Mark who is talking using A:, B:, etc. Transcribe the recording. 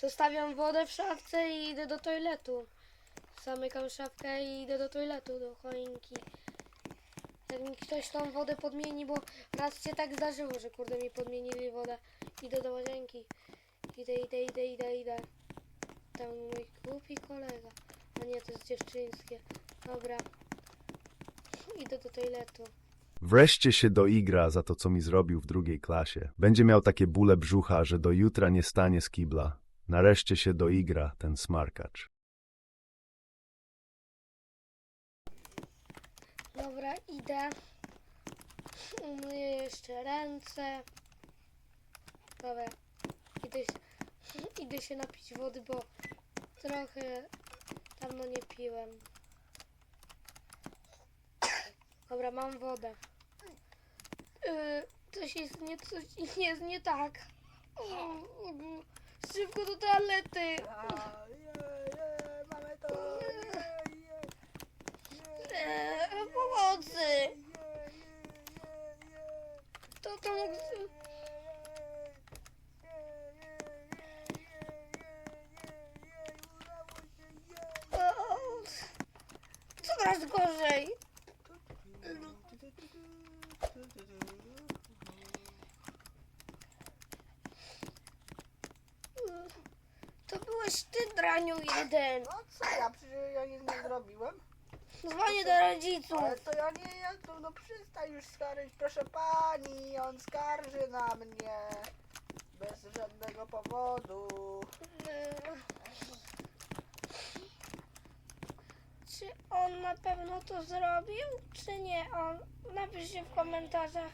A: Zostawiam wodę w szafce i idę do toiletu. Zamykam szafkę i idę do toiletu, do choinki. Jak mi ktoś tą wodę podmieni, bo raz się tak zdarzyło, że kurde mi podmienili wodę. Idę do łazienki. Idę, idę, idę, idę, idę. Tam mój głupi kolega. A nie, to jest dziewczyńskie. Dobra. Idę do toiletu.
B: Wreszcie się doigra za to, co mi zrobił w drugiej klasie. Będzie miał takie bóle brzucha, że do jutra nie stanie z kibla. Nareszcie się doigra ten smarkacz.
A: Dobra, idę. Umyję jeszcze ręce. Dobra, idę, się- idę się napić wody, bo trochę dawno nie piłem. Dobra, mam wodę. Yy, coś jest nie, coś jest nie tak. Szybko do toalety!
C: A, mamy to!
A: Je, je, je, Eee, Pomocy! je, to mógł... z- je, To byłeś ty, Draniu, jeden.
C: No co ja, przecież ja nic nie zrobiłem.
A: Dzwonię do rodziców.
C: Ale to ja nie, ja to, no przestań już skarżyć, proszę pani, on skarży na mnie. Bez żadnego powodu. No.
A: Czy on na pewno to zrobił, czy nie on? Napiszcie w komentarzach.